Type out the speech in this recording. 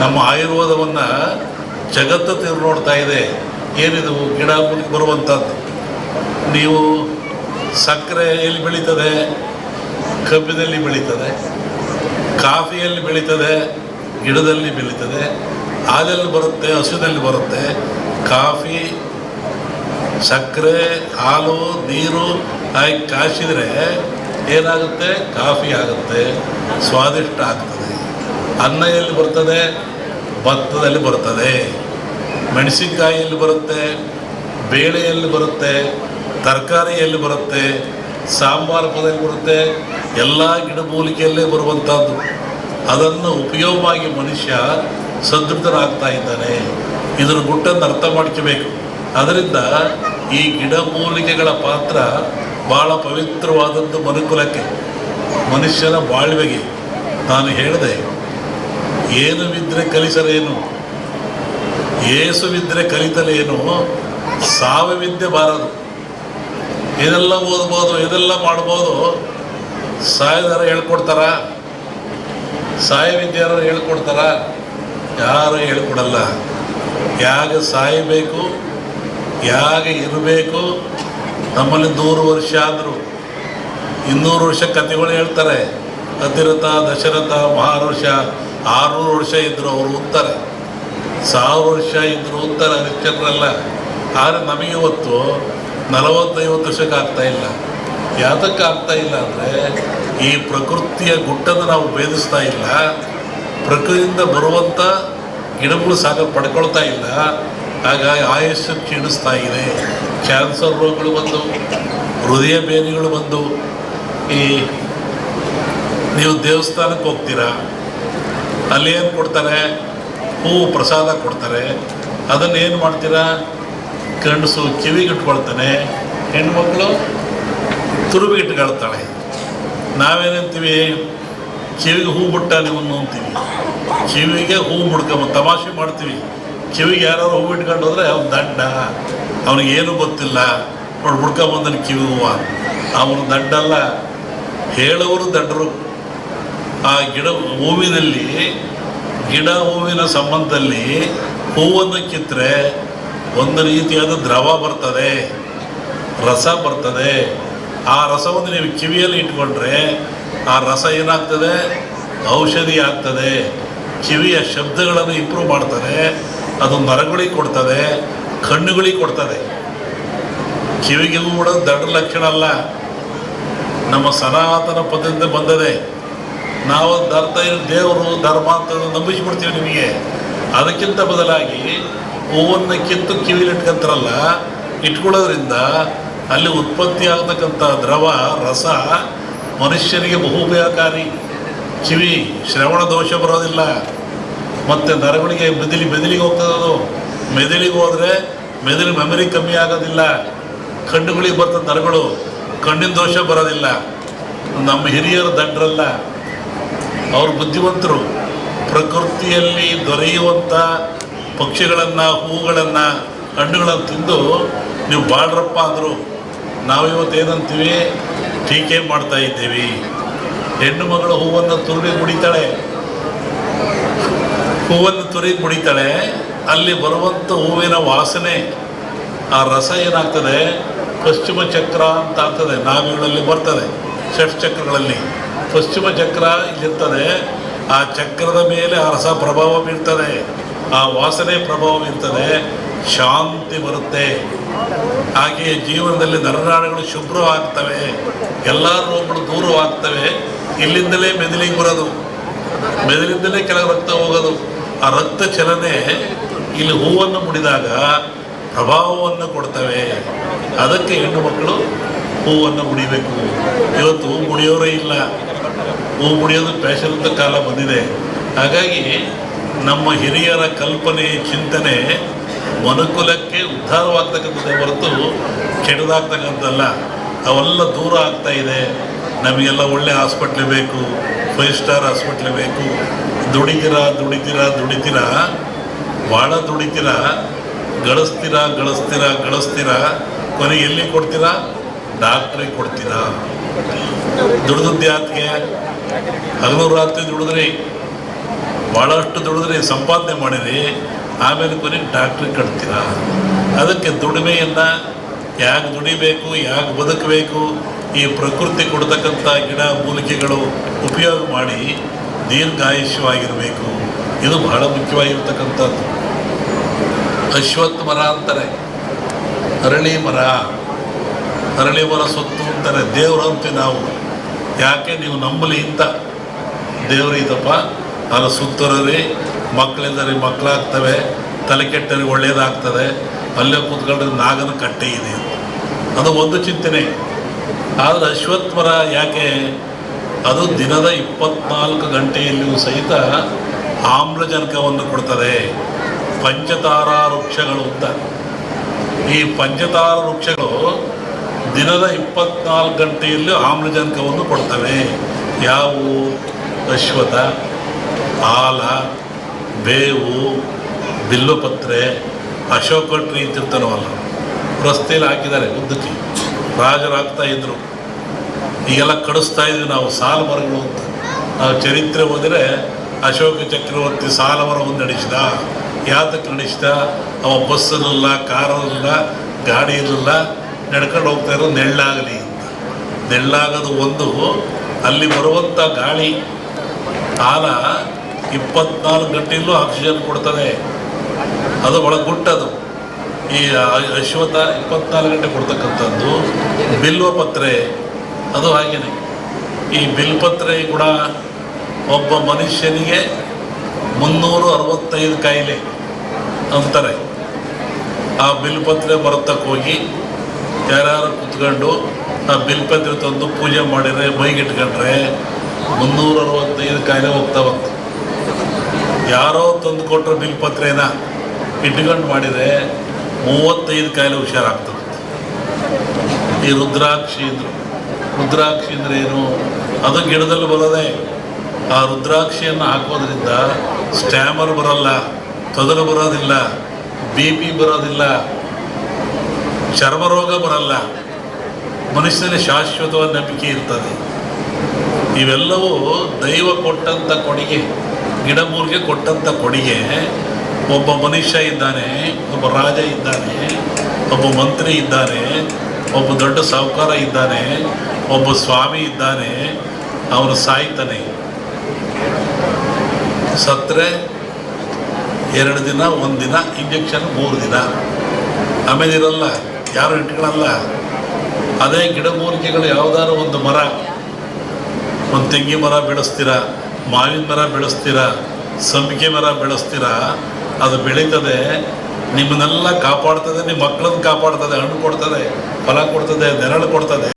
ನಮ್ಮ ಆಯುರ್ವೇದವನ್ನು ಜಗತ್ತು ತಿರು ನೋಡ್ತಾ ಇದೆ. ಏನಿದು? ಗಿಡ ಬರುವಂಥದ್ದು ನೀವು ಸಕ್ಕರೆ ಎಲ್ಲಿ ಬೆಳೀತದೆ? ಕಬ್ಬಿನಲ್ಲಿ ಬೆಳೀತದೆ. ಕಾಫಿಯಲ್ಲಿ ಬೆಳೀತದೆ. ಗಿಡದಲ್ಲಿ ಬೆಳೀತದೆ. ಹಾಲಲ್ಲಿ ಬರುತ್ತೆ, ಹಸುವಿನಲ್ಲಿ ಬರುತ್ತೆ. ಕಾಫಿ, ಸಕ್ಕರೆ, ಹಾಲು, ನೀರು ಹಾಕಿ ಕಾಯಿಸಿದರೆ ಏನಾಗುತ್ತೆ? ಕಾಫಿ ಆಗುತ್ತೆ. ಸ್ವಾದಿಷ್ಟ ಆಗ್ತದೆ. ಅನ್ನ ಎಲ್ಲಿ ಬರ್ತದೆ ಭತ್ತದಲ್ಲಿ ಬರ್ತದೆ ಮೆಣಸಿನಕಾಯಿಯಲ್ಲಿ ಬರುತ್ತೆ, ಬೇಳೆಯಲ್ಲಿ ಬರುತ್ತೆ, ತರಕಾರಿಯಲ್ಲಿ ಬರುತ್ತೆ, ಸಾಂಬಾರು ಪದಲ್ಲಿ ಬರುತ್ತೆ, ಎಲ್ಲ ಗಿಡಮೂಲಿಕೆಯಲ್ಲೇ ಬರುವಂಥದ್ದು ಅದನ್ನು ಉಪಯೋಗವಾಗಿ ಮನುಷ್ಯ ಸದೃಢನಾಗ್ತಾ ಇದ್ದಾನೆ. ಇದರ ಗುಟ್ಟನ್ನು ಅರ್ಥ ಮಾಡ್ಕೋಬೇಕು ಅದರಿಂದ ಈ ಗಿಡಮೂಲಿಕೆಗಳ ಪಾತ್ರ ಭಾಳ ಪವಿತ್ರವಾದದ್ದು ಮನುಕುಲಕ್ಕೆ, ಮನುಷ್ಯನ ಬಾಳ್ವೆಗೆ. ನಾನು ಹೇಳಿದೆ ಏನು ಬಿದ್ದರೆ ಕಲಿಸಲೇನು ಏಸುವಿದ್ದರೆ ಕಲಿತಲೇನು ಸಾವಿದ್ಯೆ ಬಾರದು. ಇದೆಲ್ಲ ಓದ್ಬೋದು, ಇದೆಲ್ಲ ಮಾಡ್ಬೋದು. ಸಾಯದಾರ ಹೇಳ್ಕೊಡ್ತಾರ? ಸಾಯ ವಿದ್ಯಾರ ಹೇಳ್ಕೊಡ್ತಾರ? ಯಾರು ಹೇಳ್ಕೊಡಲ್ಲ. ಯಾಗ ಸಾಯಬೇಕು, ಯಾಗ ಇರಬೇಕು. ನಮ್ಮಲ್ಲಿ ನೂರು ವರ್ಷ ಆದರು. ಇನ್ನೂರು ವರ್ಷ ಕಥೆಗಳು ಹೇಳ್ತಾರೆ. ಅತಿರಥ ದಶರಥ ಮಹಾರುಷ ಆರುನೂರು ವರ್ಷ ಇದ್ದರು ಅವರು ಉತ್ತರ. ಸಾವಿರ ವರ್ಷ ಇದ್ರು ಉತ್ತರ ಹರಿಶ್ಚಂದ್ರಲ್ಲ ಆದರೆ ನಮಗೆ ಇವತ್ತು ನಲವತ್ತೈವತ್ತು ವರ್ಷಕ್ಕೆ ಆಗ್ತಾ ಇಲ್ಲ. ಯಾತಕ್ಕೆ ಆಗ್ತಾ ಇಲ್ಲ ಅಂದರೆ ಈ ಪ್ರಕೃತಿಯ ಗುಟ್ಟನ್ನು ನಾವು ಭೇದಿಸ್ತಾ ಇಲ್ಲ. ಪ್ರಕೃತಿಯಿಂದ ಬರುವಂಥ ಗಿಡಗಳು ಸಾಕ ಪಡ್ಕೊಳ್ತಾ ಇಲ್ಲ. ಹಾಗಾಗಿ ಆಯಸ್ಸು ಕ್ಷೀಣಿಸ್ತಾ ಇದೆ. ಕ್ಯಾನ್ಸರ್ ರೋಗಗಳು ಬಂದು ಹೃದಯ ಬೇನೆಗಳು ಬಂದು ಈ ನೀವು ದೇವಸ್ಥಾನಕ್ಕೆ ಹೋಗ್ತೀರಾ? ಅಲ್ಲಿ ಏನು ಕೊಡ್ತಾರೆ ಹೂವು ಪ್ರಸಾದ ಕೊಡ್ತಾರೆ. ಅದನ್ನು ಏನು ಮಾಡ್ತೀರಾ? ಗಂಡಸು ಕಿವಿಗಿಟ್ಕೊಳ್ತಾನೆ, ಹೆಣ್ಮಕ್ಳು ತುರುಬಿಗಿಟ್ಕೊಳ್ತಾಳೆ. ನಾವೇನಂತೀವಿ ಕಿವಿಗೆ ಹೂ ಬಿಟ್ಟ ನೀವು ಅಂತೀವಿ. ಕಿವಿಗೆ ಹೂ ಬಿಡ್ಕೊಂಬ ತಮಾಷೆ ಮಾಡ್ತೀವಿ. ಕಿವಿಗೆ ಯಾರು ಹೂ ಇಟ್ಕೊಂಡು ಹೋದ್ರೆ ಅವ್ನು ದಡ್ಡ ಅವನಿಗೆ ಏನು ಗೊತ್ತಿಲ್ಲ. ನೋಡಿ ಹುಡ್ಕೊಂಬಂದನು ಕಿವಿ ಹೂವು. ಅವನು ದಡ್ಡಲ್ಲ ಹೇಳೋರು ದಡ್ಡರು ಆ ಗಿಡ ಹೂವಿನಲ್ಲಿ, ಗಿಡ ಹೂವಿನ ಸಂಬಂಧದಲ್ಲಿ ಹೂವನ್ನು ಕಿತ್ತರೆ ಒಂದು ರೀತಿಯಾದ ದ್ರವ ಬರ್ತದೆ, ರಸ ಬರ್ತದೆ. ಆ ರಸವನ್ನು ನೀವು ಕಿವಿಯಲ್ಲಿ ಇಟ್ಕೊಂಡ್ರೆ ಆ ರಸ ಏನಾಗ್ತದೆ? ಔಷಧಿ ಆಗ್ತದೆ. ಕಿವಿಯ ಶಬ್ದಗಳನ್ನು ಇಂಪ್ರೂವ್ ಮಾಡ್ತದೆ. ಅದು ನರಗಳಿಗೆ ಕೊಡ್ತದೆ, ಕಣ್ಣುಗಳಿಗೆ ಕೊಡ್ತದೆ. ಕಿವಿಗೆ ಕೂಡ ದಡ ದೊಡ್ಡ ಲಕ್ಷಣ ಅಲ್ಲ. ನಮ್ಮ ಸನಾತನ ಪದ್ಧತಿ ಬಂದದೆ. ನಾವು ಅರ್ಥ ದೇವರು ಧರ್ಮ ಅಂತ ನಂಬಿಸ್ಬಿಡ್ತೀವಿ ನಿಮಗೆ. ಅದಕ್ಕಿಂತ ಬದಲಾಗಿ ಹೂವನ್ನು ಕಿತ್ತು ಕಿವಿಲಿ ಇಟ್ಕೊಂತಾರಲ್ಲ, ಇಟ್ಕೊಳ್ಳೋದ್ರಿಂದ ಅಲ್ಲಿ ಉತ್ಪತ್ತಿ ಆಗ್ತಕ್ಕಂಥ ದ್ರವ, ರಸ ಮನುಷ್ಯನಿಗೆ ಬಹು ಉಪಯೋಗಕಾರಿ ಕಿವಿ, ಶ್ರವಣ ದೋಷ ಬರೋದಿಲ್ಲ. ಮತ್ತು ನರಗಳಿಗೆ ಮೆದುಲಿ ಮೆದುಳಿಗೆ ಹೋಗ್ತದೆ ಅದು ಮೆದುಳಿಗೆ ಹೋದರೆ ಮೆದುಳು ಮೆಮರಿ ಕಮ್ಮಿ ಆಗೋದಿಲ್ಲ. ಕಣ್ಣುಗಳಿಗೆ ಬರ್ತದೆ ನರಗಳು, ಕಣ್ಣಿನ ದೋಷ ಬರೋದಿಲ್ಲ. ನಮ್ಮ ಹಿರಿಯರು ದಡ್ರಲ್ಲ. ಅವರು ಬುದ್ಧಿವಂತರು. ಪ್ರಕೃತಿಯಲ್ಲಿ ದೊರೆಯುವಂಥ ಪಕ್ಷಿಗಳನ್ನು, ಹೂಗಳನ್ನು, ಹಣ್ಣುಗಳನ್ನು ತಿಂದು ನೀವು ಬಾಳ್ರಪ್ಪ ಅಂದರು, ನಾವಿವತ್ತು ಏನಂತೀವಿ? ಟೀಕೆ ಮಾಡ್ತಾ ಇದ್ದೀವಿ. ಹೆಣ್ಣು ಮಗಳು ಹೂವನ್ನು ತುರುಡಿ ಮುಡಿತಾಳೆ. ಹೂವನ್ನು ತುರಿ ಮುಡಿತಾಳೆ. ಅಲ್ಲಿ ಬರುವಂಥ ಹೂವಿನ ವಾಸನೆ, ಆ ರಸ ಏನಾಗ್ತದೆ? ಪಶ್ಚಿಮ ಚಕ್ರ ಅಂತ ಆಗ್ತದೆ. ನಾವಿಗಳಲ್ಲಿ ಬರ್ತದೆ. ಷಟ್ಚಕ್ರಗಳಲ್ಲಿ. ಪಶ್ಚಿಮ ಚಕ್ರ ಇಲ್ಲಿರ್ತದೆ ಆ ಚಕ್ರದ ಮೇಲೆ ಆ ರಸ ಪ್ರಭಾವ ಬೀರ್ತದೆ ಆ ವಾಸನೆ ಪ್ರಭಾವ ಬೀರ್ತದೆ ಶಾಂತಿ ಬರುತ್ತೆ. ಹಾಗೆಯೇ ಜೀವನದಲ್ಲಿ ನರನಾಡುಗಳು ಶುಭ್ರವಾಗ್ತವೆ ಎಲ್ಲ ರೋಗಗಳು ದೂರವಾಗ್ತವೆ ಇಲ್ಲಿಂದಲೇ ಮೆದುಳಿಗೆ ಬರೋದು, ಮೆದುಳಿಂದಲೇ ಕೆಳಗೆ ರಕ್ತ ಹೋಗೋದು. ಆ ರಕ್ತ ಚಲನೆ ಇಲ್ಲಿ ಹೂವನ್ನು ಮುಡಿದಾಗ ಪ್ರಭಾವವನ್ನು ಕೊಡ್ತವೆ. ಅದಕ್ಕೆ ಹೆಣ್ಣು ಮಕ್ಕಳು ಹೂವನ್ನು ಮುಡಿಬೇಕು. ಇವತ್ತು ಹೂ ಮುಡಿಯೋರೇ ಇಲ್ಲ. ಹೂ ಮುಡಿಯೋದು ಫ್ಯಾಷನ್ ಅಂತ ಕಾಲ ಬಂದಿದೆ. ಹಾಗಾಗಿ ನಮ್ಮ ಹಿರಿಯರ ಕಲ್ಪನೆ, ಚಿಂತನೆ ಮನುಕುಲಕ್ಕೆ ಉದ್ಧಾರವಾಗ್ತಕ್ಕಂಥದ್ದೇ ಹೊರತು ಕೆಡದಾಗ್ತಕ್ಕಂಥದ್ದಲ್ಲ. ಅವೆಲ್ಲ ದೂರ ಆಗ್ತಾ ಇದೆ. ನಮಗೆಲ್ಲ ಒಳ್ಳೆ ಹಾಸ್ಪಿಟ್ಲ್ ಬೇಕು, ಫೈವ್ ಸ್ಟಾರ್ ಹಾಸ್ಪಿಟ್ಲ್ ಬೇಕು. ದುಡಿತೀರಾ ದುಡಿತೀರಾ ದುಡಿತೀರಾ? ಭಾಳ ದುಡಿತೀರಾ? ಗಳಿಸ್ತೀರಾ ಗಳಿಸ್ತೀರಾ ಗಳಿಸ್ತೀರಾ? ಕೊನೆ ಎಲ್ಲಿ ಕೊಡ್ತೀರಾ? ಡಾಕ್ಟ್ರಿಗೆ ಕೊಡ್ತೀರಾ? ದುಡ್ದದ್ದು ಯಾಕೆ ಹಗಲು ರಾತ್ರಿ ದುಡಿದ್ರಿ ಭಾಳಷ್ಟು ದುಡಿದ್ರಿ ಸಂಪಾದನೆ ಮಾಡಿರಿ, ಆಮೇಲೆ ಕೊನೆಗೆ ಡಾಕ್ಟ್ರಿಗೆ ಕಟ್ತೀರ? ಅದಕ್ಕೆ ದುಡಿಮೆಯನ್ನು ಯಾಕೆ ದುಡಿಬೇಕು, ಯಾಕೆ ಬದುಕಬೇಕು, ಈ ಪ್ರಕೃತಿ ಕೊಡ್ತಕ್ಕಂಥ ಗಿಡ ಮೂಲಿಕೆಗಳು ಉಪಯೋಗ ಮಾಡಿ ದೀರ್ಘಾಯುಷ್ಯವಾಗಿರಬೇಕು. ಇದು ಬಹಳ ಮುಖ್ಯವಾಗಿರ್ತಕ್ಕಂಥದ್ದು. ಅಶ್ವತ್ಥ ಮರ ಅಂತಾರೆ. ಅರಳಿ ಮರ. ಅರಳಿ ಮರ ಸೊತ್ತು ಅಂತಾರೆ. ದೇವರು ಅಂತೀವಿ ನಾವು. ಯಾಕೆ ನೀವು ನಂಬಲಿ ಅಂತ ದೇವರು ಇದಪ್ಪ, ನಾನು ಸುತ್ತರರಿ ಮಕ್ಕಳಿಂದರಿ ಮಕ್ಕಳಾಗ್ತವೆ, ತಲೆ ಕೆಟ್ಟರಿ ಒಳ್ಳೇದಾಗ್ತದೆ, ಅಲ್ಲೇ ಕೂತ್ಕೊಂಡ್ರೆ ನಾಗನ ಕಟ್ಟೆ ಇದೆ ಅದು ಒಂದು ಚಿಂತನೆ. ಆದರೆ ಅಶ್ವತ್ಥರ ಯಾಕೆ, ಅದು ದಿನದ ಇಪ್ಪತ್ನಾಲ್ಕು ಗಂಟೆಯಲ್ಲಿಯೂ ಸಹಿತ ಆಮ್ಲಜನಕವನ್ನು ಕೊಡ್ತದೆ. ಪಂಚತಾರಾ ವೃಕ್ಷಗಳು ಅಂತ. ಈ ಪಂಚತಾರ ವೃಕ್ಷಗಳು ದಿನದ ಇಪ್ಪತ್ನಾಲ್ಕು ಗಂಟೆಯಲ್ಲಿ ಆಮ್ಲಜನಕವನ್ನು ಕೊಡ್ತವೆ. ಯಾವುವು ಅಶ್ವಥ ಆಲ, ಬೇವು, ಬಿಲ್ಲುಪತ್ರೆ, ಅಶೋಕ ಟ್ರೀ ಅಂತಿರ್ತಾನವಲ್ಲ ರಸ್ತೆಯಲ್ಲಿ ಹಾಕಿದ್ದಾರೆ ಉದ್ದಕ್ಕೆ. ರಾಜರು ಹಾಕ್ತಾ ಇದ್ರು. ಈಗೆಲ್ಲ ಕಡಿಸ್ತಾ ಇದ್ವಿ ನಾವು, ಸಾಲ ಮರಗಳು ಅಂತ. ನಾವು ಚರಿತ್ರೆ ಹೋದರೆ ಅಶೋಕ ಚಕ್ರವರ್ತಿ ಸಾಲ ಮರವನ್ನು ನಡೆಸಿದ. ಯಾತಕ್ಕೆ ನಡೆಸಿದ? ಅವ ಬಸ್ಸಲ್ಲ ಕಾರಲ್ಲ ಕಾರ್ ಗಾಡಿ ಇರಲಿಲ್ಲ ನಡ್ಕೊಂಡು ಹೋಗ್ತಾ ಇರೋ ನೆಳ್ಳಾಗಲಿ ಅಂತ. ನೆಳ್ಳಾಗೋದು ಒಂದು ಅಲ್ಲಿ ಬರುವಂಥ ಗಾಳಿ, ಕಾಲ ಇಪ್ಪತ್ನಾಲ್ಕು ಗಂಟೆಯಲ್ಲೂ ಆಕ್ಸಿಜನ್ ಕೊಡ್ತದೆ. ಅದು ಒಳ ಗುಟ್ಟದು ಈ ಅಶ್ವಥ ಇಪ್ಪತ್ನಾಲ್ಕು ಗಂಟೆ ಕೊಡ್ತಕ್ಕಂಥದ್ದು ಬಿಲ್ವ ಪತ್ರೆ. ಅದು ಹಾಗೇನೆ. ಈ ಬಿಲ್ಪತ್ರೆ ಕೂಡ ಒಬ್ಬ ಮನುಷ್ಯನಿಗೆ ಮುನ್ನೂರು ಅರವತ್ತೈದು ಕಾಯಿಲೆ ಅಂತಾರೆ. ಆ ಬಿಲ್ಪತ್ರೆ ಪತ್ರೆ ಹೋಗಿ ಯಾರ್ಯಾರು ಕುತ್ಕೊಂಡು ಆ ಬಿಲ್ಪತ್ರೆ ತಂದು ಪೂಜೆ ಮಾಡಿದ್ರೆ ಮೈಗಿಟ್ಕೊಂಡ್ರೆ ಮುನ್ನೂರ ಅರವತ್ತೈದು ಕಾಯಿಲೆ ಹೋಗ್ತಾವಂತ ಯಾರೋ ತಂದು ಕೊಟ್ಟರೆ ಬಿಲ್ಪತ್ರೇನ ಇಟ್ಕೊಂಡು ಮಾಡಿದರೆ ಮೂವತ್ತೈದು ಕಾಯಿಲೆ ಹುಷಾರಾಗ್ತದೆ. ಈ ರುದ್ರಾಕ್ಷಿ ಅಂದರು ರುದ್ರಾಕ್ಷಿ ಅಂದರೆ ಏನು? ಅದು ಗಿಡದಲ್ಲಿ ಬರೋದೇ. ಆ ರುದ್ರಾಕ್ಷಿಯನ್ನು ಹಾಕೋದ್ರಿಂದ ಸ್ಟ್ಯಾಮರ್ ಬರೋಲ್ಲ ತೊದಲು ಬರೋದಿಲ್ಲ, ಬಿ ಪಿ ಬರೋದಿಲ್ಲ ಚರ್ಮರೋಗ ಬರಲ್ಲ. ಮನುಷ್ಯನಲ್ಲಿ ಶಾಶ್ವತವಾದ ನಂಬಿಕೆ ಇರ್ತದೆ. ಇವೆಲ್ಲವೂ ದೈವ ಕೊಟ್ಟಂಥ ಕೊಡುಗೆ ಗಿಡಮೂಲಿಗೆ ಕೊಟ್ಟಂಥ ಕೊಡುಗೆ. ಒಬ್ಬ ಮನುಷ್ಯ ಇದ್ದಾನೆ, ಒಬ್ಬ ರಾಜ ಇದ್ದಾನೆ, ಒಬ್ಬ ಮಂತ್ರಿ ಇದ್ದಾನೆ, ಒಬ್ಬ ದೊಡ್ಡ ಸಾಹುಕಾರ ಇದ್ದಾನೆ, ಒಬ್ಬ ಸ್ವಾಮಿ ಇದ್ದಾನೆ, ಅವನು ಸಾಯ್ತಾನೆ. ಸತ್ತರೆ ಎರಡು ದಿನ ಒಂದು ದಿನ ಇಂಜೆಕ್ಷನ್ ಮೂರು ದಿನ. ಆಮೇಲೆ ಇರಲ್ಲ ಯಾರು ಇಟ್ಕೊಳ್ಳಲ್ಲ ಅದೇ ಗಿಡಮೂಲಿಕೆಗಳು ಯಾವುದಾದ್ರು ಒಂದು ಮರ. ಒಂದು ತೆಂಗಿ ಮರ ಬೆಳೆಸ್ತೀರಾ? ಮಾವಿನ ಮರ ಬೆಳೆಸ್ತೀರಾ? ಸಂಪಿಗೆ ಮರ ಬೆಳೆಸ್ತೀರಾ? ಅದು ಬೆಳೀತದೆ, ನಿಮ್ಮನ್ನೆಲ್ಲ ಕಾಪಾಡ್ತದೆ ನಿಮ್ಮ ಮಕ್ಕಳನ್ನ ಕಾಪಾಡ್ತದೆ, ಹಣ್ಣು ಕೊಡ್ತದೆ, ಫಲ ಕೊಡ್ತದೆ, ನೆರಳು ಕೊಡ್ತದೆ.